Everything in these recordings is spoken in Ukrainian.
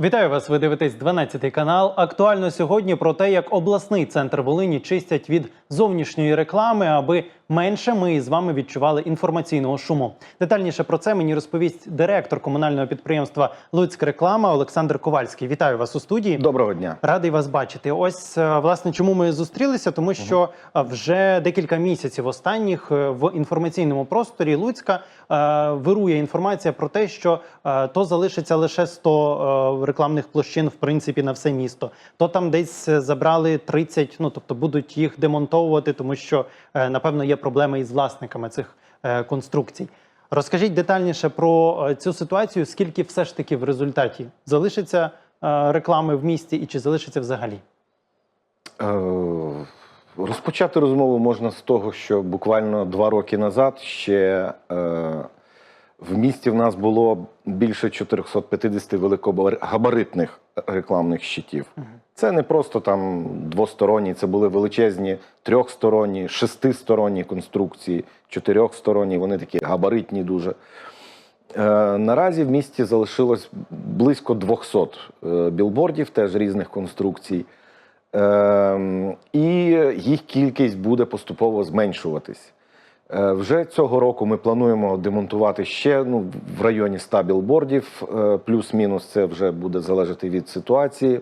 Вітаю вас. Ви дивитесь 12 канал. Актуально сьогодні про те, як обласний центр Волині чистять від зовнішньої реклами, аби менше ми з вами відчували інформаційного шуму. Детальніше про це мені розповість директор комунального підприємства Луцька реклама Олександр Ковальський. Вітаю вас у студії. Доброго дня. Радий вас бачити. Ось е, власне чому ми зустрілися, тому що е, вже декілька місяців останніх е, в інформаційному просторі Луцька е, вирує інформація про те, що е, то залишиться лише 100 е, рекламних площин, в принципі, на все місто. То там десь забрали 30, ну тобто будуть їх демонтовувати, тому що е, напевно є проблеми із власниками цих е, конструкцій. Розкажіть детальніше про е, цю ситуацію, скільки все ж таки в результаті залишиться е, реклами в місті і чи залишиться взагалі? Розпочати розмову можна з того, що буквально два роки назад ще в місті в нас було більше 450 великогабаритних рекламних щитів. Це не просто там двосторонні, це були величезні трьохсторонні, шестисторонні конструкції, чотирьохсторонні, вони такі габаритні дуже. Е, Наразі в місті залишилось близько 200 е, білбордів, теж різних конструкцій. Ем, І їх кількість буде поступово зменшуватись. Е, Вже цього року ми плануємо демонтувати ще ну, в районі 100 білбордів, е, плюс-мінус це вже буде залежати від ситуації.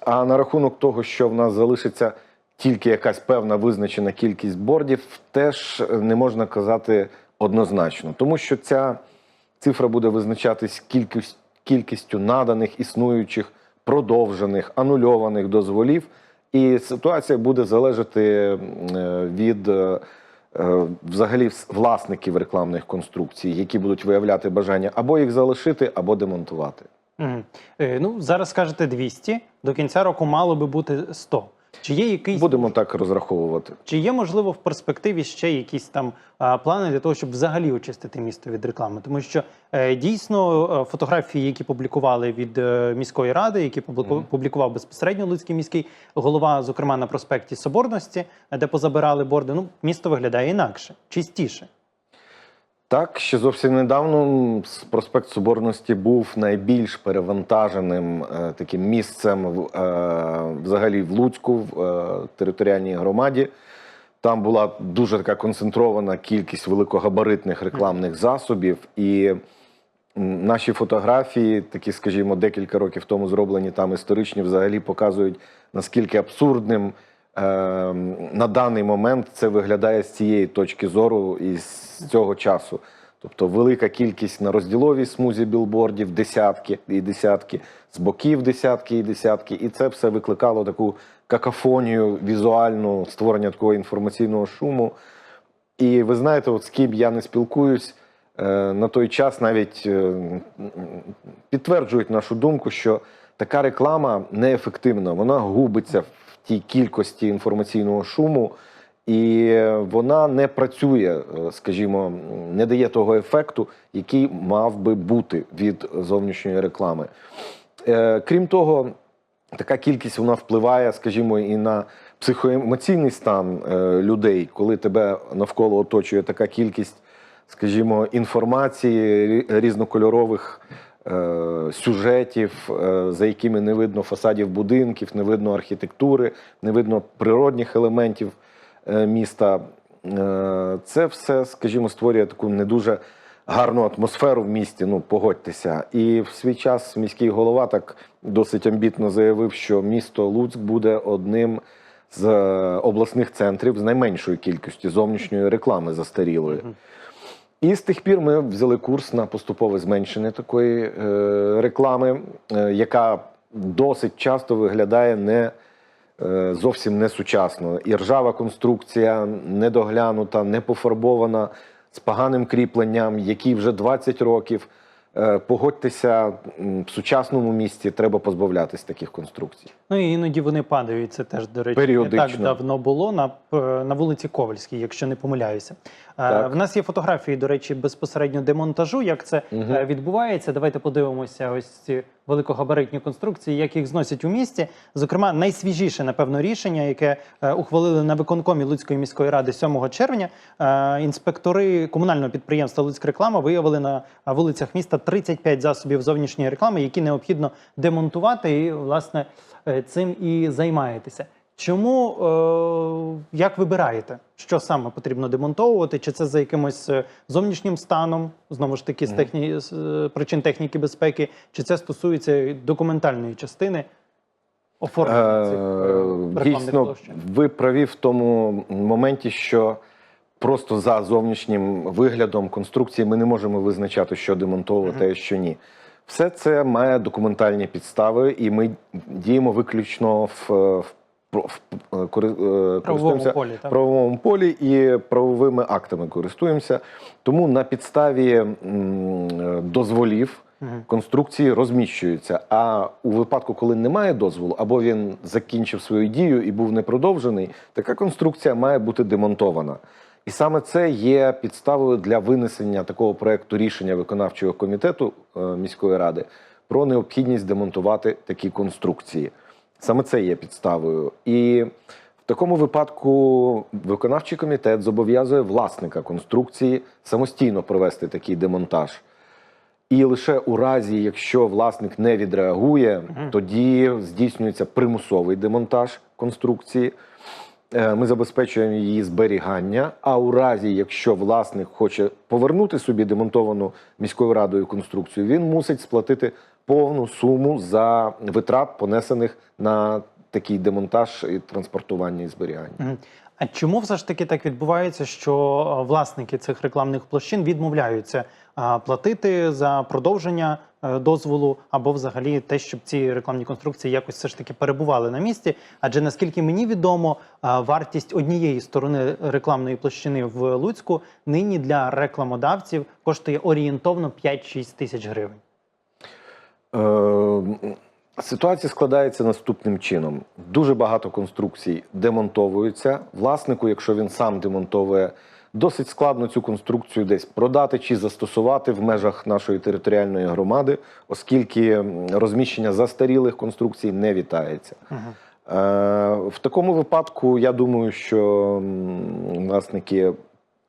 А на рахунок того, що в нас залишиться тільки якась певна визначена кількість бордів, теж не можна казати однозначно, тому що ця цифра буде визначатись кількість, кількістю наданих, існуючих, продовжених, анульованих дозволів, і ситуація буде залежати е, від е, е, взагалі власників рекламних конструкцій, які будуть виявляти бажання або їх залишити, або демонтувати. Е, ну зараз скажете 200, до кінця року мало би бути 100. Чи є якийсь Будемо так розраховувати. чи є можливо в перспективі ще якісь там а, плани для того, щоб взагалі очистити місто від реклами? Тому що е, дійсно е, фотографії, які публікували від е, міської ради, які публіку- Мгм. публікував безпосередньо Луцький міський голова, зокрема на проспекті Соборності, де позабирали борди. Ну місто виглядає інакше, чистіше. Так, ще зовсім недавно проспект Соборності був найбільш перевантаженим е, таким місцем е, взагалі в Луцьку, в е, територіальній громаді. Там була дуже така концентрована кількість великогабаритних рекламних засобів, і наші фотографії, такі, скажімо, декілька років тому зроблені там історичні, взагалі показують наскільки абсурдним на даний момент це виглядає з цієї точки зору і з цього часу. Тобто велика кількість на розділовій смузі білбордів, десятки і десятки, з боків десятки і десятки. І це все викликало таку какафонію візуальну створення такого інформаційного шуму. І ви знаєте, от з ким я не спілкуюсь, е, на той час навіть е, підтверджують нашу думку, що така реклама неефективна, вона губиться тій кількості інформаційного шуму, і вона не працює, е, скажімо, не дає того ефекту, який мав би бути від зовнішньої реклами. Е, Крім того, така кількість вона впливає, скажімо, і на психоемоційний стан е, людей, коли тебе навколо оточує така кількість, скажімо, інформації різнокольорових сюжетів, е, за якими не видно фасадів будинків, не видно архітектури, не видно природних елементів е, міста. Е, Це все, скажімо, створює таку не дуже гарну атмосферу в місті. Ну, погодьтеся. І в свій час міський голова так досить амбітно заявив, що місто Луцьк буде одним з е, обласних центрів з найменшою кількістю зовнішньої реклами застарілої. І з тих пір ми взяли курс на поступове зменшення такої е, реклами, е, яка досить часто виглядає не е, зовсім не сучасно. І ржава конструкція недоглянута, не пофарбована, з поганим кріпленням, який вже 20 років. Погодьтеся, в сучасному місті треба позбавлятись таких конструкцій. Ну і іноді вони падають. Це теж, до речі, не так давно було на, е, на вулиці Ковальській, якщо не помиляюся. Е, Так. В нас є фотографії, до речі, безпосередньо демонтажу. Як це е, відбувається? Давайте подивимося ось ці великогабаритні конструкції, як їх зносять у місті. Зокрема, найсвіжіше, напевно, рішення, яке ухвалили на виконкомі Луцької міської ради 7 червня. Інспектори комунального підприємства Луцьк реклама виявили на вулицях міста 35 засобів зовнішньої реклами, які необхідно демонтувати, і власне е, цим і займаєтеся. Чому е, як вибираєте, що саме потрібно демонтовувати? Чи це за якимось е, зовнішнім станом, знову ж таки, з, техні... з е, причин техніки безпеки, чи це стосується документальної частини оформлення цих е, Дійсно, площин? ви праві в тому моменті, що просто за зовнішнім виглядом конструкції ми не можемо визначати, що демонтовувати, а що ні. Все це має документальні підстави, і ми діємо виключно в, в, в, в кори- е, користуємося полі, правовому полі і правовими актами користуємося. Тому на підставі м, дозволів Мгм. конструкції розміщуються. А у випадку, коли немає дозволу, або він закінчив свою дію і був не продовжений, така конструкція має бути демонтована. І саме це є підставою для винесення такого проекту рішення виконавчого комітету е, міської ради про необхідність демонтувати такі конструкції. Саме це є підставою. І в такому випадку виконавчий комітет зобов'язує власника конструкції самостійно провести такий демонтаж. І лише у разі, якщо власник не відреагує, тоді здійснюється примусовий демонтаж конструкції. Е, Ми забезпечуємо її зберігання. А у разі, якщо власник хоче повернути собі демонтовану міською радою конструкцію, він мусить сплатити повну суму за витрат, понесених на такий демонтаж і транспортування і зберігання. А чому все ж таки так відбувається, що е, власники цих рекламних площин відмовляються платити за продовження е, дозволу або взагалі те, щоб ці рекламні конструкції якось все ж таки перебували на місці? Адже наскільки мені відомо, вартість однієї сторони рекламної площини в Луцьку нині для рекламодавців коштує орієнтовно 5-6 тисяч гривень. Е, Ситуація складається наступним чином: дуже багато конструкцій демонтовуються. Власнику, якщо він сам демонтовує, досить складно цю конструкцію десь продати чи застосувати в межах нашої територіальної громади, оскільки розміщення застарілих конструкцій не вітається. Е, В такому випадку я думаю, що власники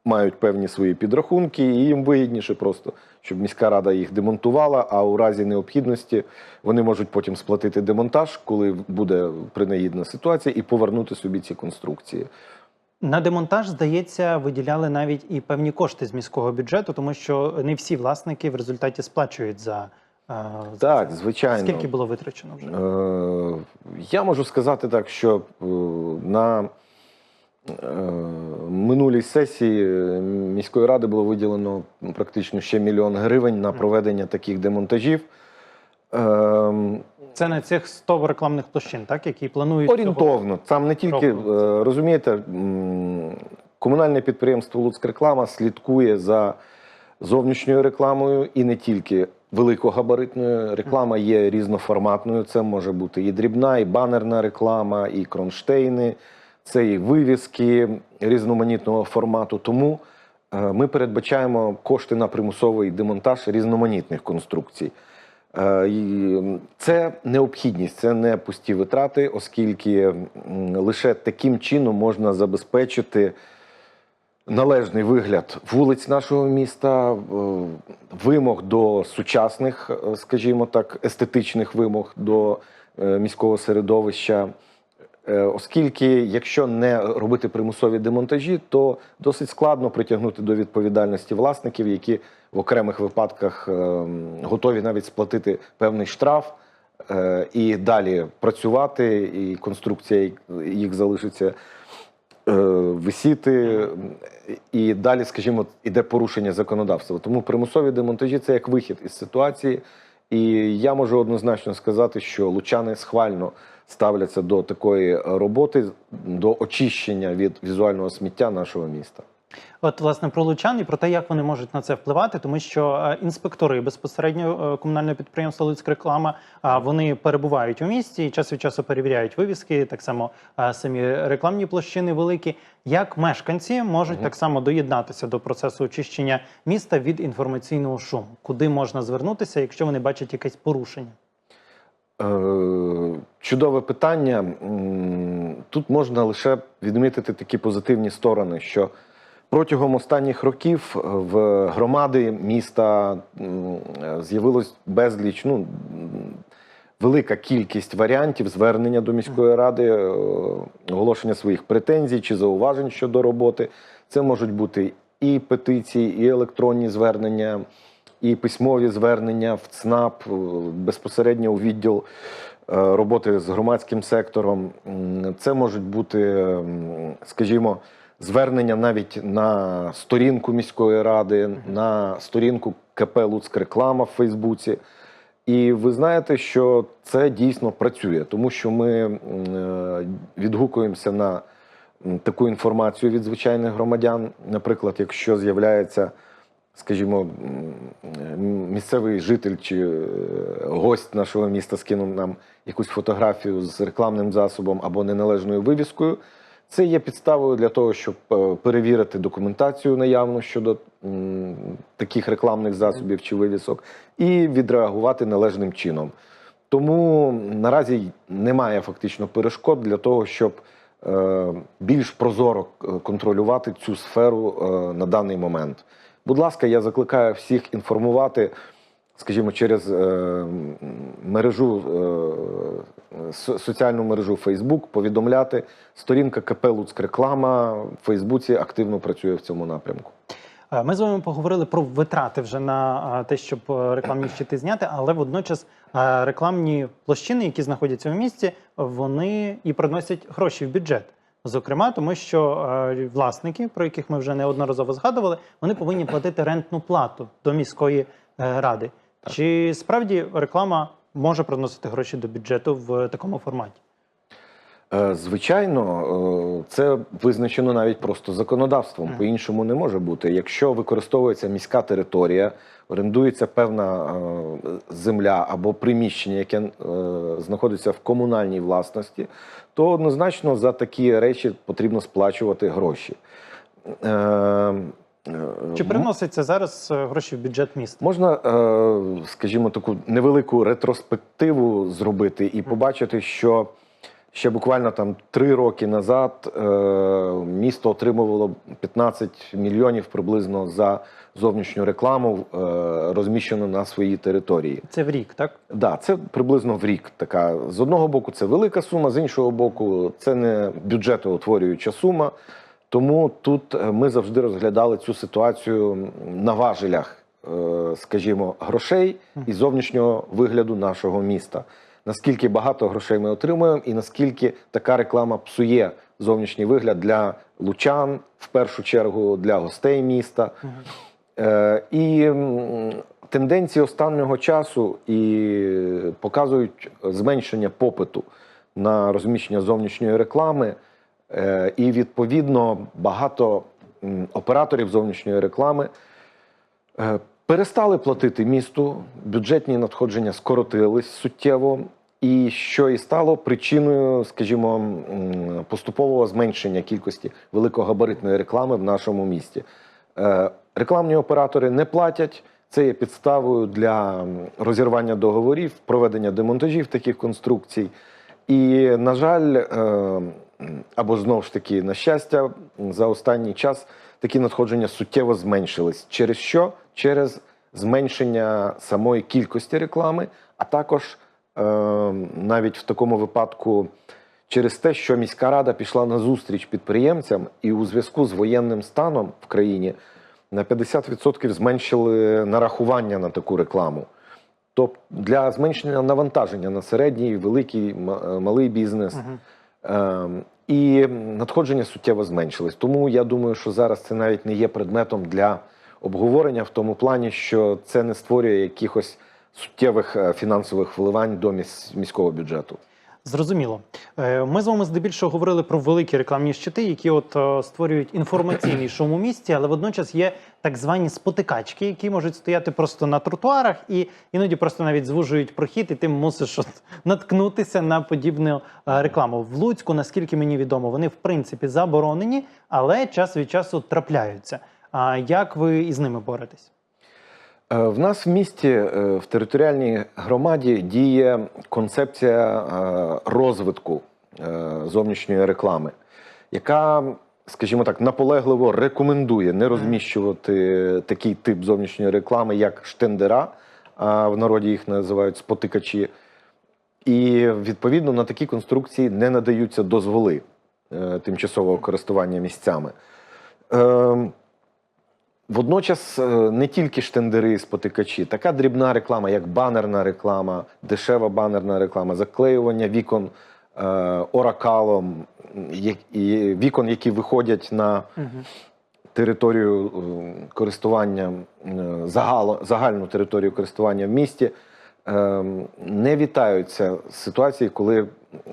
мають певні свої підрахунки, і їм вигідніше просто, щоб міська рада їх демонтувала. А у разі необхідності вони можуть потім сплатити демонтаж, коли буде принагідна ситуація, і повернути собі ці конструкції. На демонтаж, здається, виділяли навіть і певні кошти з міського бюджету, тому що не всі власники в результаті сплачують за, е, Так, звичайно. Скільки було витрачено вже? Е, Я можу сказати так, що е, на минулій сесії е, міської ради було виділено практично ще мільйон гривень на проведення таких демонтажів. Ем, Це на цих 100 рекламних площин, так які планують Орієнтовно. Там не тільки року. е, розумієте, комунальне підприємство Луцьк-реклама слідкує за зовнішньою рекламою і не тільки великогабаритною. Реклама є різноформатною. Це може бути і дрібна, і банерна реклама, і кронштейни, це і вивіски різноманітного формату. Тому е, ми передбачаємо кошти на примусовий демонтаж різноманітних конструкцій. Е, Це необхідність, це не пусті витрати, оскільки лише таким чином можна забезпечити належний вигляд вулиць нашого міста, е, вимог до сучасних, скажімо так, естетичних вимог до міського середовища. Е, Оскільки, якщо не робити примусові демонтажі, то досить складно притягнути до відповідальності власників, які в окремих випадках е, готові навіть сплатити певний штраф е, і далі працювати, і конструкція їх залишиться е, висіти, і далі, скажімо, іде порушення законодавства. Тому примусові демонтажі це як вихід із ситуації. І я можу однозначно сказати, що лучани схвально ставляться до такої роботи, до очищення від візуального сміття нашого міста. От власне про лучан і про те, як вони можуть на це впливати, тому що е, інспектори безпосередньо е, комунального підприємства Луцьк реклама а, вони перебувають у місті і час від часу перевіряють вивіски, так само е, самі рекламні площини великі. Як мешканці можуть так само доєднатися до процесу очищення міста від інформаційного шуму, куди можна звернутися, якщо вони бачать якесь порушення? Е, Чудове питання. Тут можна лише відмітити такі позитивні сторони, що протягом останніх років в громади міста з'явилось безліч, ну, велика кількість варіантів звернення до міської ради, е, оголошення своїх претензій чи зауважень щодо роботи. Це можуть бути і петиції, і електронні звернення, і письмові звернення в ЦНАП, е, безпосередньо у відділ е, роботи з громадським сектором. Це можуть бути, скажімо, звернення навіть на сторінку міської ради, на сторінку КП Луцьк Реклама в Фейсбуці. І ви знаєте, що це дійсно працює, тому що ми е, відгукуємося на таку інформацію від звичайних громадян. Наприклад, якщо з'являється, скажімо, місцевий житель чи е, гость нашого міста скинув нам якусь фотографію з рекламним засобом або неналежною вивіскою. Це є підставою для того, щоб е, перевірити документацію наявну щодо таких рекламних засобів чи вивісок, і відреагувати належним чином. Тому наразі немає фактично перешкод для того, щоб е, більш прозоро контролювати цю сферу на даний момент. Будь ласка, я закликаю всіх інформувати, скажімо, через е, мережу е, соціальну мережу Facebook, повідомляти. Сторінка КП Луцьк Реклама в Фейсбуці активно працює в цьому напрямку. Е, Ми з вами поговорили про витрати вже на е, те, щоб е, рекламні щити зняти, але водночас рекламні площини, які знаходяться в місті, вони і приносять гроші в бюджет. Зокрема, тому що е, власники, про яких ми вже неодноразово згадували, вони повинні платити рентну плату до міської е, ради. Чи справді реклама може приносити гроші до бюджету в такому форматі? Е, Звичайно, е, це визначено навіть просто законодавством. По-іншому не може бути. Якщо використовується міська територія, орендується певна е, земля або приміщення, яке знаходиться в комунальній власності, то однозначно за такі речі потрібно сплачувати гроші. Чи приноситься зараз гроші в бюджет міста? Можна, скажімо, таку невелику ретроспективу зробити і побачити, що ще буквально там три роки назад е, місто отримувало 15 мільйонів приблизно за зовнішню рекламу, е, розміщену на своїй території. Це в рік, так? Да, це приблизно в рік. Така з одного боку, це велика сума, з іншого боку, це не бюджетоутворююча сума. Тому тут е, ми завжди розглядали цю ситуацію на важелях, е, скажімо, грошей і зовнішнього вигляду нашого міста. Наскільки багато грошей ми отримуємо, і наскільки така реклама псує зовнішній вигляд для лучан, в першу чергу для гостей міста. Е, І тенденції останнього часу і показують зменшення попиту на розміщення зовнішньої реклами. Е, І відповідно багато операторів зовнішньої реклами е, перестали платити місту, бюджетні надходження скоротились суттєво, і що і стало причиною, скажімо, поступового зменшення кількості великогабаритної реклами в нашому місті. Е, Рекламні оператори не платять. Це є підставою для розірвання договорів, проведення демонтажів таких конструкцій. І, на жаль, е, або знову ж таки, на щастя, за останній час такі надходження суттєво зменшились. Через що? Через зменшення самої кількості реклами, а також е, навіть в такому випадку через те, що міська рада пішла на зустріч підприємцям, і у зв'язку з воєнним станом в країні на 50% зменшили нарахування на таку рекламу. Тобто для зменшення навантаження на середній, великий, е, малий бізнес. Ем, І надходження суттєво зменшились. Тому я думаю, що зараз це навіть не є предметом для обговорення в тому плані, що це не створює якихось суттєвих е, фінансових вливань до міс- міського бюджету. Зрозуміло. Е, Ми з вами здебільшого говорили про великі рекламні щити, які от е, створюють інформаційний шум у місті, але водночас є так звані спотикачки, які можуть стояти просто на тротуарах і іноді просто навіть звужують прохід, і ти мусиш от наткнутися на подібну рекламу. В Луцьку, наскільки мені відомо, вони в принципі заборонені, але час від часу трапляються. А як ви із ними боретесь? Е, В нас в місті е, в територіальній громаді діє концепція е, розвитку зовнішньої реклами, яка, скажімо так, наполегливо рекомендує не розміщувати такий тип зовнішньої реклами, як штендера, а в народі їх називають спотикачі. І відповідно на такі конструкції не надаються дозволи тимчасового користування місцями. Водночас е, не тільки штендери і спотикачі, така дрібна реклама, як банерна реклама, дешева банерна реклама, заклеювання вікон е, оракалом, і вікон, які виходять на територію е, користування, загало, загальну територію користування в місті, е, не вітаються ситуації, коли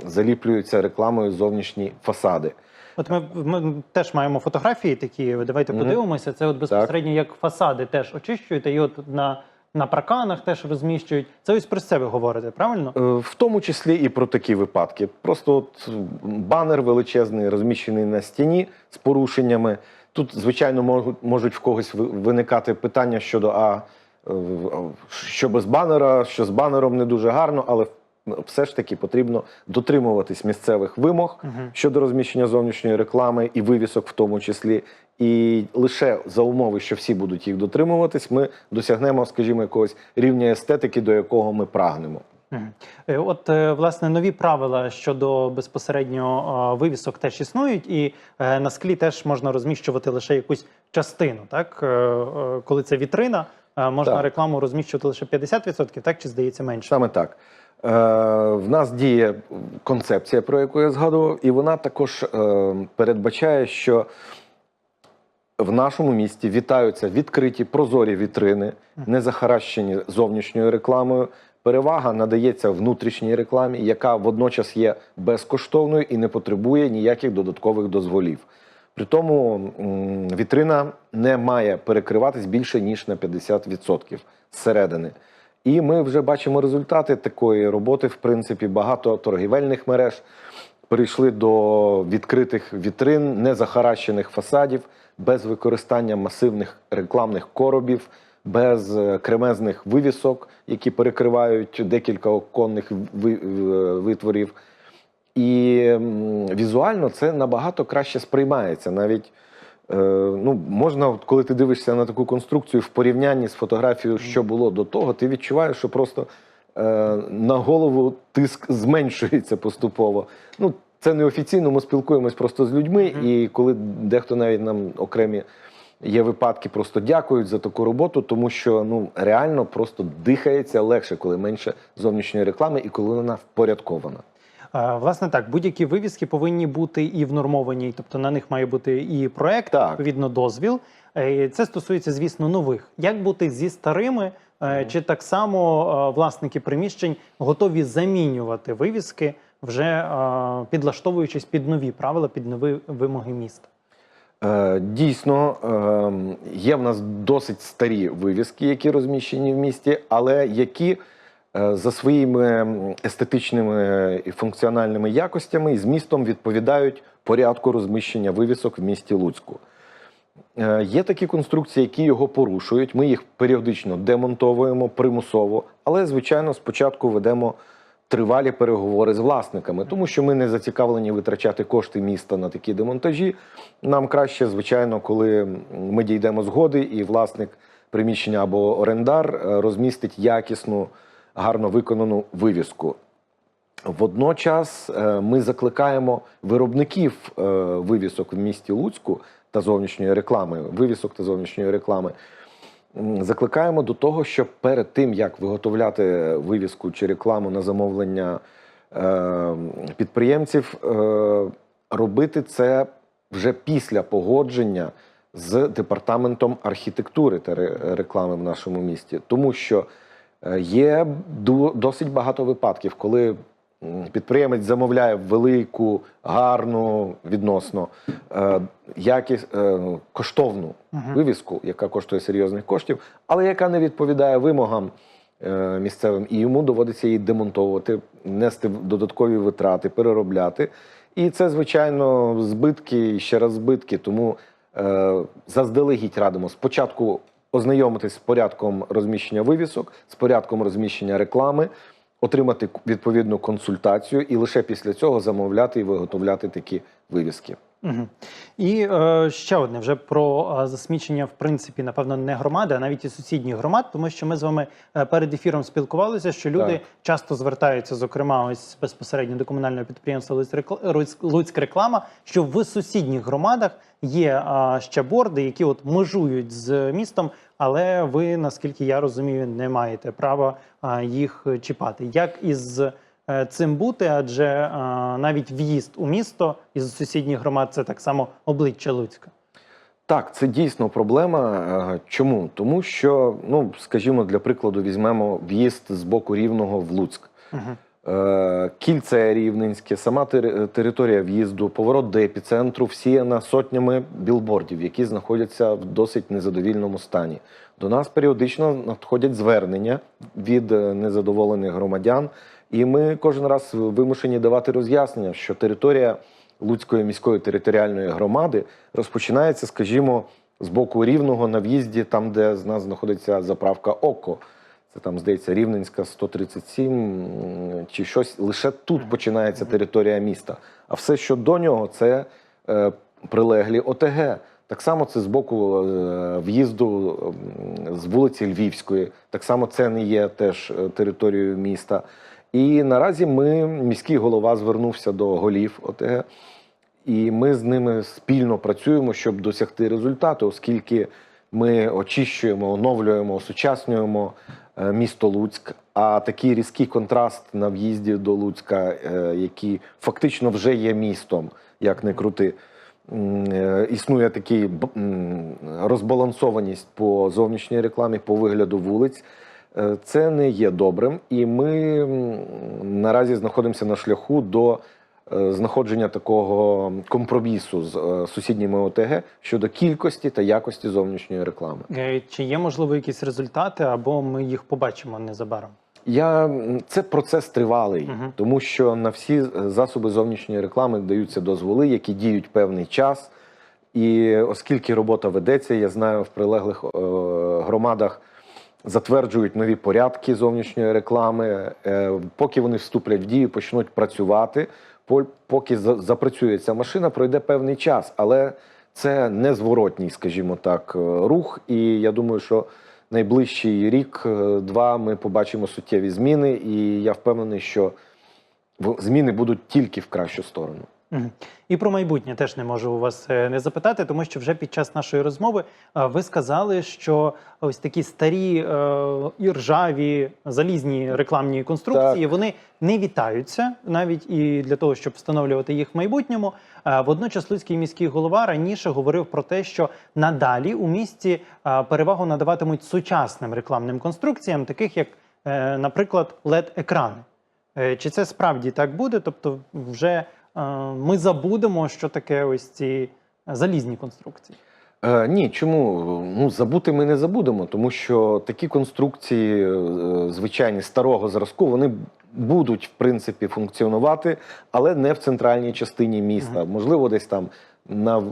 заліплюються рекламою зовнішні фасади. От ми, ми теж маємо фотографії такі. Давайте Мгм. подивимося. Це от безпосередньо як фасади теж очищують, і от на, на парканах теж розміщують. Це ось про це ви говорите, правильно? Е, В тому числі і про такі випадки. Просто от банер величезний, розміщений на стіні з порушеннями. Тут, звичайно, можуть, можуть в когось ви- виникати питання щодо а е, що без банера, що з банером не дуже гарно, але все ж таки потрібно дотримуватись місцевих вимог Мгм. щодо розміщення зовнішньої реклами і вивісок, в тому числі. І лише за умови, що всі будуть їх дотримуватись, ми досягнемо, скажімо, якогось рівня естетики, до якого ми прагнемо. Е, От е, власне нові правила щодо безпосередньо вивісок теж існують, і е, на склі теж можна розміщувати лише якусь частину. Так, коли це вітрина, можна Так. рекламу розміщувати лише 50%, так чи здається менше? Саме так. Е, в нас діє концепція, про яку я згадував, і вона також е, передбачає, що в нашому місті вітаються відкриті прозорі вітрини, не захаращені зовнішньою рекламою. Перевага надається внутрішній рекламі, яка водночас є безкоштовною і не потребує ніяких додаткових дозволів. При тому вітрина не має перекриватись більше ніж на 50% зсередини. І ми вже бачимо результати такої роботи. В принципі, багато торгівельних мереж перейшли до відкритих вітрин, незахаращених фасадів, без використання масивних рекламних коробів, без е, кремезних вивісок, які перекривають декілька оконних е, витворів. І візуально це набагато краще сприймається. Навіть ну, можна, от коли ти дивишся на таку конструкцію в порівнянні з фотографією, що було до того, ти відчуваєш, що просто е, на голову тиск зменшується поступово. Ну, це неофіційно, ми спілкуємось просто з людьми, і коли дехто навіть нам окремі є випадки, просто дякують за таку роботу, тому що ну реально просто дихається легше, коли менше зовнішньої реклами і коли вона впорядкована. Е, Власне так, будь-які вивіски повинні бути і внормовані, тобто на них має бути і проект, Так. відповідно, дозвіл. Е, Це стосується, звісно, нових. Як бути зі старими? Е, Чи так само власники приміщень готові замінювати вивіски, вже підлаштовуючись під нові правила, під нові вимоги міста? Дійсно, ем, є в нас досить старі вивіски, які розміщені в місті, але які за своїми естетичними і функціональними якостями і змістом відповідають порядку розміщення вивісок в місті Луцьку. Е, Є такі конструкції, які його порушують. Ми їх періодично демонтовуємо примусово, але звичайно спочатку ведемо тривалі переговори з власниками, тому що ми не зацікавлені витрачати кошти міста на такі демонтажі. Нам краще, звичайно, коли ми дійдемо згоди, і власник приміщення або орендар е, розмістить якісну, гарно виконану вивіску. Водночас е, ми закликаємо виробників е, вивісок в місті Луцьку та зовнішньої реклами, вивісок та зовнішньої реклами. Закликаємо до того, щоб перед тим як виготовляти вивіску чи рекламу на замовлення е, підприємців, робити це вже після погодження з департаментом архітектури та ре- реклами в нашому місті, тому що є досить багато випадків, коли підприємець замовляє велику, гарну відносно е, якіс, е, коштовну вивіску, яка коштує серйозних коштів, але яка не відповідає вимогам е, місцевим, і йому доводиться її демонтовувати, нести додаткові витрати, переробляти. І це, звичайно, збитки і ще раз збитки. Тому е, заздалегідь радимо спочатку ознайомитись з порядком розміщення вивісок, з порядком розміщення реклами, отримати відповідну консультацію і лише після цього замовляти і виготовляти такі вивіски. Угу. І е, ще одне вже про е, засмічення, в принципі, напевно, не громади, а навіть і сусідніх громад, тому що ми з вами е, перед ефіром спілкувалися, що люди Так. часто звертаються, зокрема, ось безпосередньо до комунального підприємства «Луцьк реклама, що в сусідніх громадах є е, ще борди, які от межують з містом, але ви, наскільки я розумію, не маєте права е, їх чіпати. Як із цим бути, адже е, навіть в'їзд у місто із сусідніх громад це так само обличчя Луцька. Так, це дійсно проблема. Е, Чому? Тому що, ну скажімо, для прикладу, візьмемо в'їзд з боку рівного в Луцьк. Угу. Е, Кільце Рівненське, сама територія в'їзду, поворот до епіцентру всіяна сотнями білбордів, які знаходяться в досить незадовільному стані. До нас періодично надходять звернення від е, незадоволених громадян, і ми кожен раз вимушені давати роз'яснення, що територія Луцької міської територіальної громади розпочинається, скажімо, з боку рівного на в'їзді, там, де з нас знаходиться заправка ОКО. Це там, здається, Рівненська 137 чи щось. Лише тут починається територія міста. А все, що до нього, це е, прилеглі ОТГ. Так само це з боку е, в'їзду з вулиці Львівської. Так само це не є теж е, територією міста. І наразі ми, міський голова, звернувся до голів ОТГ, і ми з ними спільно працюємо, щоб досягти результату, оскільки ми очищуємо, оновлюємо, осучаснюємо е, місто Луцьк. А такий різкий контраст на в'їзді до Луцька, е, який фактично вже є містом, як не крути. е, Існує такий розбалансованість по зовнішній рекламі, по вигляду вулиць. Е, Це не є добрим, і ми наразі знаходимося на шляху до е, знаходження такого компромісу з е, сусідніми ОТГ щодо кількості та якості зовнішньої реклами. Чи є можливо якісь результати, або ми їх побачимо незабаром? Я це процес тривалий, Мгм. тому що на всі засоби зовнішньої реклами даються дозволи, які діють певний час. І оскільки робота ведеться, я знаю, в прилеглих е, громадах затверджують нові порядки зовнішньої реклами. Е, поки вони вступлять в дію, почнуть працювати. по- Поки запрацює ця машина, пройде певний час, але це незворотній, скажімо так, е, рух. І я думаю, що найближчий рік-два ми побачимо суттєві зміни, і я впевнений, що зміни будуть тільки в кращу сторону. І про майбутнє теж не можу у вас е, не запитати, тому що вже під час нашої розмови е, ви сказали, що ось такі старі е, і ржаві залізні рекламні конструкції вони не вітаються навіть і для того, щоб встановлювати їх в майбутньому. Водночас Луцький міський голова раніше говорив про те, що надалі у місті перевагу надаватимуть сучасним рекламним конструкціям, таких як, наприклад, led екрани Чи це справді так буде? Тобто, вже ми забудемо, що таке ось ці залізні конструкції. Е, ні, чому? Ну, забути ми не забудемо, тому що такі конструкції, е, звичайні старого зразку, вони будуть в принципі функціонувати, але не в центральній частині міста. Можливо, десь там на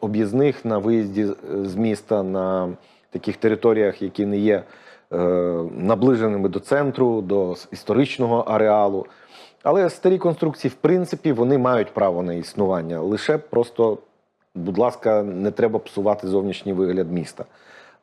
об'їзних, на виїзді з міста, на таких територіях, які не є е, наближеними до центру, до історичного ареалу. Але старі конструкції, в принципі, вони мають право на існування. Лише просто, будь ласка, не треба псувати зовнішній вигляд міста.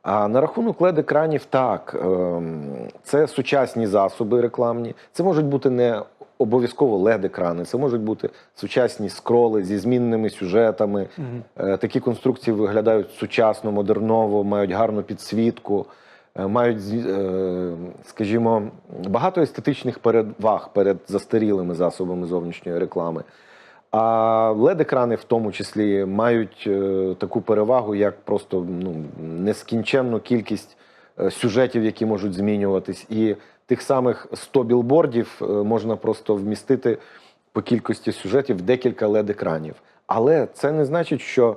А на рахунок led екранів так, ем, це сучасні засоби рекламні. Це можуть бути не обов'язково led екрани це можуть бути сучасні скроли зі змінними сюжетами. Е, Такі конструкції виглядають сучасно, модерново, мають гарну підсвітку, мають, е, скажімо, багато естетичних переваг перед застарілими засобами зовнішньої реклами. А LED-екрани в тому числі мають е, таку перевагу, як просто ну, нескінченну кількість е, сюжетів, які можуть змінюватись, і тих самих 100 білбордів е, можна просто вмістити по кількості сюжетів декілька LED-екранів. Але це не значить, що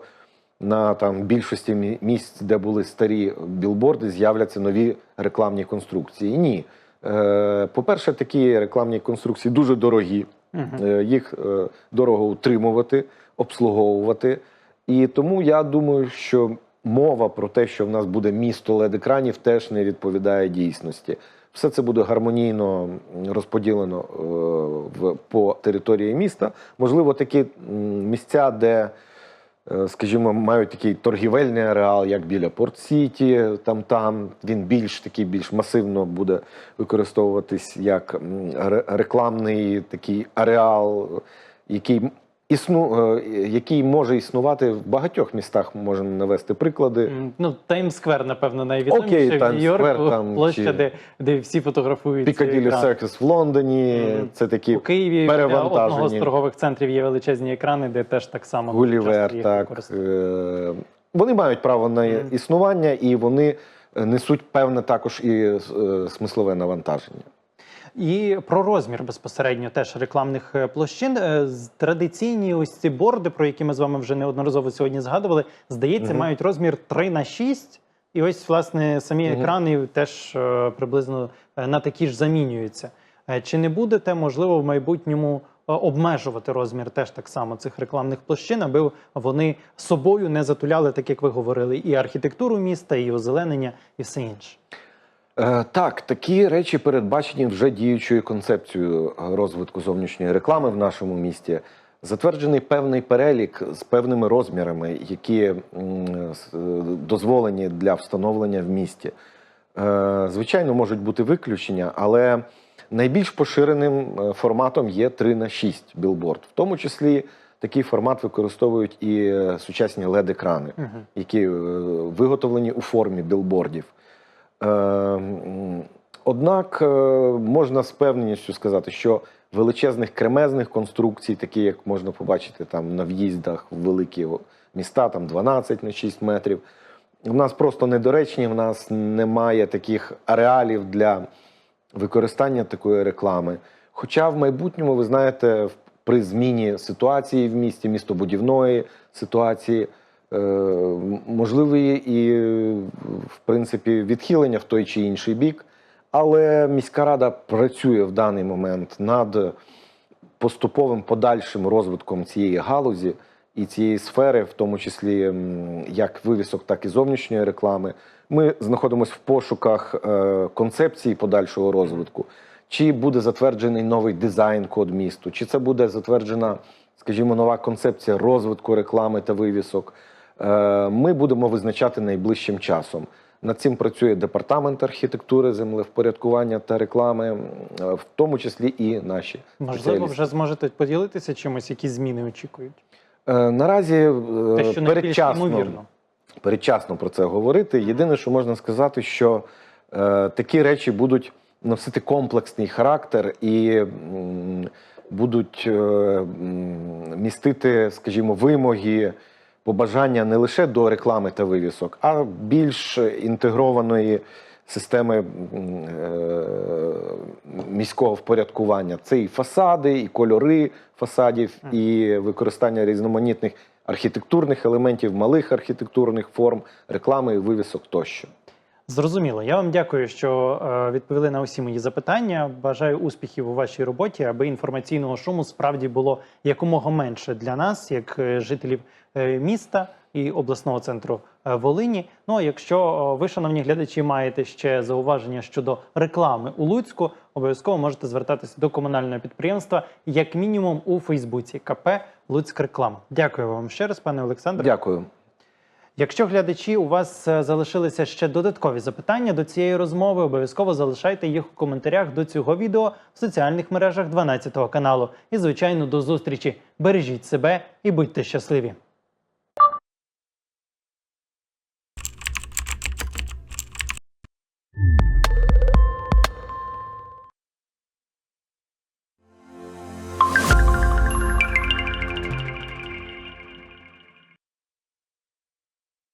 на там більшості місць, де були старі білборди, з'являться нові рекламні конструкції. Ні. Е, По-перше, такі рекламні конструкції дуже дорогі. Е, Їх е, дорого утримувати, обслуговувати. І тому я думаю, що мова про те, що в нас буде місто LED-екранів, теж не відповідає дійсності. Все це буде гармонійно розподілено в, по території міста. Можливо, такі місця, де, скажімо, мають такий торгівельний ареал, як біля Порт-Сіті, там там. Він більш такий більш масивно буде використовуватись як рекламний такий ареал, який існу, е, який може існувати в багатьох містах, можемо навести приклади. Ну, Таймс-сквер, напевно, найвідоміше в Нью-Йорку, там площа, чи- де, де всі фотографуються. Пікаділі. Серкіс в Лондоні. Мгм. Це такі У Києві перевантажені. одного з торгових центрів є величезні екрани, де теж так само Гулівер. Так. Е, вони мають право на існування, і вони е, несуть певне також і е, смислове навантаження. І про розмір безпосередньо теж рекламних е, площин. Е, Традиційні ось ці борди, про які ми з вами вже неодноразово сьогодні згадували, здається, Мгм. мають розмір 3 на 6. І ось, власне, самі Мгм. екрани теж е, приблизно на такі ж замінюються. Чи не будете, можливо, в майбутньому обмежувати розмір теж так само цих рекламних площин, аби вони собою не затуляли, так як ви говорили, і архітектуру міста, і озеленення, і все інше? Е, Так, такі речі передбачені вже діючою концепцією розвитку зовнішньої реклами в нашому місті. Затверджений певний перелік з певними розмірами, які е, дозволені для встановлення в місті. Е, Звичайно, можуть бути виключення, але найбільш поширеним е, форматом є 3 на 6 білборд. В тому числі такий формат використовують і е, сучасні LED-екрани, Угу. які е, виготовлені у формі білбордів. Е, м, Однак е, можна з певністю сказати, що величезних кремезних конструкцій, такі як можна побачити там на в'їздах в великі міста, там 12 на 6 метрів, в нас просто недоречні, в нас немає таких ареалів для використання такої реклами. Хоча в майбутньому, ви знаєте, при зміні ситуації в місті, містобудівної ситуації, можливі і, е, в принципі, відхилення в той чи інший бік. Але міська рада працює в даний момент над поступовим подальшим розвитком цієї галузі і цієї сфери, в тому числі як вивісок, так і зовнішньої реклами. Ми знаходимося в пошуках е, концепції подальшого розвитку. Чи буде затверджений новий дизайн-код місту, чи це буде затверджена, скажімо, нова концепція розвитку реклами та вивісок. Е, Ми будемо визначати найближчим часом. Над цим працює департамент архітектури, землевпорядкування та реклами, е, в тому числі і наші Можливо, вже зможете поділитися чимось, які зміни очікують. Е, Наразі Те, що передчасно, передчасно про це говорити. Єдине, що можна сказати, що е, такі речі будуть носити комплексний характер і м, будуть е, містити, скажімо, вимоги, побажання не лише до реклами та вивісок, а більш інтегрованої системи е, міського впорядкування. Це і фасади, і кольори фасадів, і використання різноманітних архітектурних елементів, малих архітектурних форм, реклами і вивісок тощо. Зрозуміло. Я вам дякую, що е, відповіли на усі мої запитання. Бажаю успіхів у вашій роботі, аби інформаційного шуму справді було якомога менше для нас, як е, жителів е, міста і обласного центру Волині. Ну а якщо ви, шановні глядачі, маєте ще зауваження щодо реклами у Луцьку, обов'язково можете звертатися до комунального підприємства, як мінімум у Фейсбуці КП Луцьк Реклам. Дякую вам ще раз, пане Олександре. Дякую. Якщо глядачі у вас е, залишилися ще додаткові запитання до цієї розмови, обов'язково залишайте їх у коментарях до цього відео в соціальних мережах 12 каналу. І звичайно, до зустрічі. Бережіть себе і будьте щасливі!